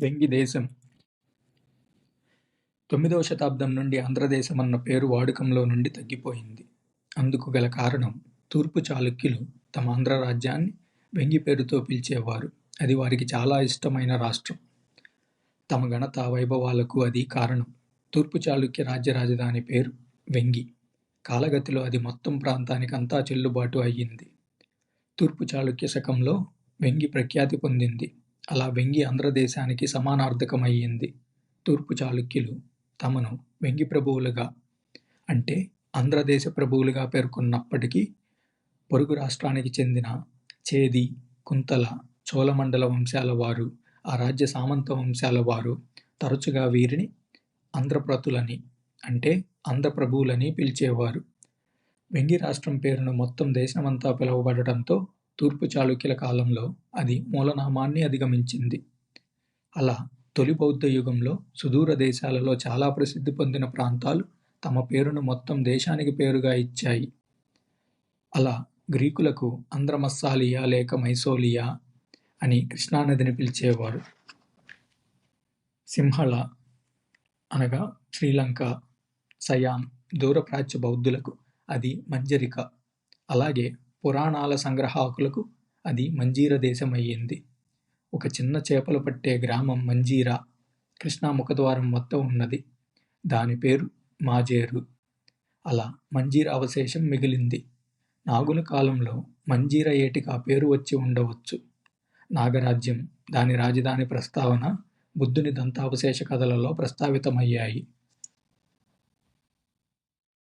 వెంగి దేశం. తొమ్మిదవ శతాబ్దం నుండి ఆంధ్రదేశం అన్న పేరు వాడుకంలో నుండి తగ్గిపోయింది. అందుకు గల కారణం తూర్పు చాళుక్యులు తమ ఆంధ్ర రాజ్యాన్ని వెంగి పేరుతో పిలిచేవారు. అది వారికి చాలా ఇష్టమైన రాష్ట్రం. తమ ఘనత వైభవాలకు అది కారణం. తూర్పు చాళుక్య రాజ్య రాజధాని పేరు వెంగి. కాలగతిలో అది మొత్తం ప్రాంతానికంతా చెల్లుబాటు అయ్యింది. తూర్పు చాళుక్య శకంలో వెంగి ప్రఖ్యాతి పొందింది. అలా వెంగి ఆంధ్రదేశానికి సమానార్థకమయ్యింది. తూర్పు చాళుక్యులు తమను వెంగి ప్రభువులుగా అంటే ఆంధ్రదేశ ప్రభువులుగా పేర్కొన్నప్పటికీ పొరుగు రాష్ట్రానికి చెందిన చేది కుంతల చోళమండల వంశాల వారు ఆ రాజ్య సామంత వంశాల వారు తరచుగా వీరిని ఆంధ్రప్రతులని అంటే ఆంధ్రప్రభువులని పిలిచేవారు. వెంగి రాష్ట్రం పేరును మొత్తం దేశమంతా పిలువబడటంతో తూర్పు చాళుక్యుల కాలంలో అది మూలనామాన్ని అధిగమించింది. అలా తొలి బౌద్ధ యుగంలో సుదూర దేశాలలో చాలా ప్రసిద్ధి పొందిన ప్రాంతాలు తమ పేరును మొత్తం దేశానికి పేరుగా ఇచ్చాయి. అలా గ్రీకులకు ఆంధ్రమస్సాలియా లేక మైసోలియా అని కృష్ణానదిని పిలిచేవారు. సింహళ అనగా శ్రీలంక సయాన్ దూరప్రాచ్య బౌద్ధులకు అది మంజరిక అలాగే పురాణాల సంగ్రహాకులకు అది మంజీర దేశం అయ్యింది ఒక చిన్న చేపలు పట్టే గ్రామం మంజీరా కృష్ణా ముఖద్వారం వద్ద ఉన్నది. దాని పేరు మాజేరు. అలా మంజీర అవశేషం మిగిలింది. నాగుల కాలంలో మంజీర ఏటికి ఆ పేరు వచ్చి ఉండవచ్చు. నాగరాజ్యం దాని రాజధాని ప్రస్తావన బుద్ధుని దంతావశేష కథలలో ప్రస్తావితమయ్యాయి.